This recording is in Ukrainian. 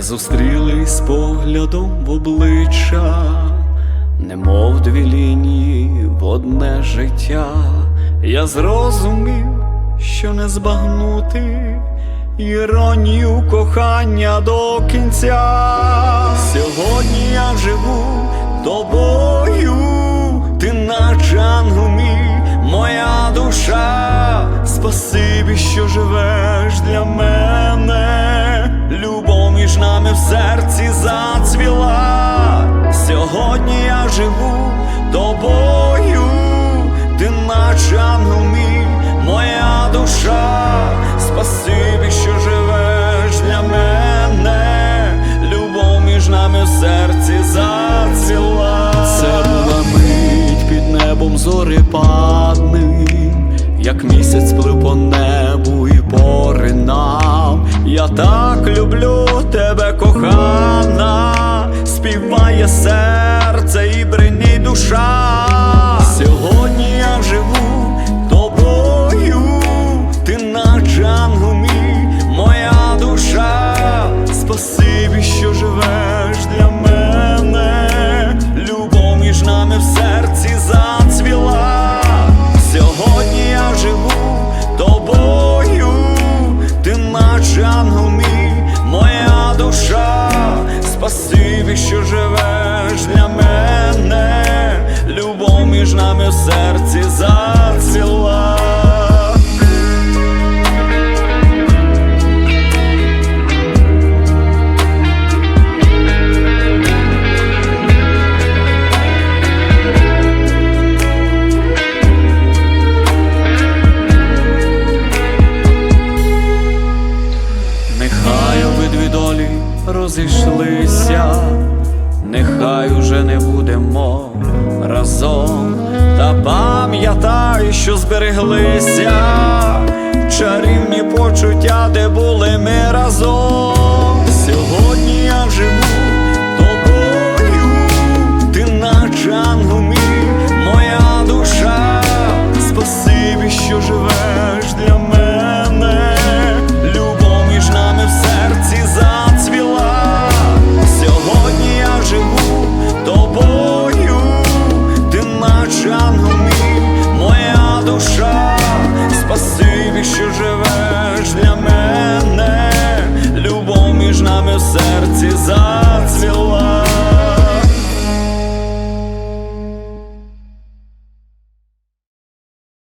зустрілись поглядом в обличчя, немов дві лінії в одне життя. Я зрозумів, що не збагнути іронію кохання до кінця. Сьогодні я живу тобою, ти наче мій, моя душа, спасибі, що живеш для мене. В серці зацвіла. Сьогодні я живу тобою, ти наче ангел мій, моя душа, спасибі, що живеш для мене. Любов між нами в серці зацвіла. Це була мить під небом зорепадним, як місяць плив по небу і поринав. Я так люблю тебе, співає серце і бринить душа. Сьогодні я живу тобою, ти наче ангел мій, моя душа, спасибі, що живеш для мене, любов між нами в серці зацвіла. Сьогодні я живу тобою, ти наче ангел мій, спасибі, що живеш для мене, любов між нами в серці зацвіла. Розійшлися, нехай уже не будемо разом, та пам'ятай, що збереглися. Чарівні почуття, де були ми разом. між нами в серці зацвіла.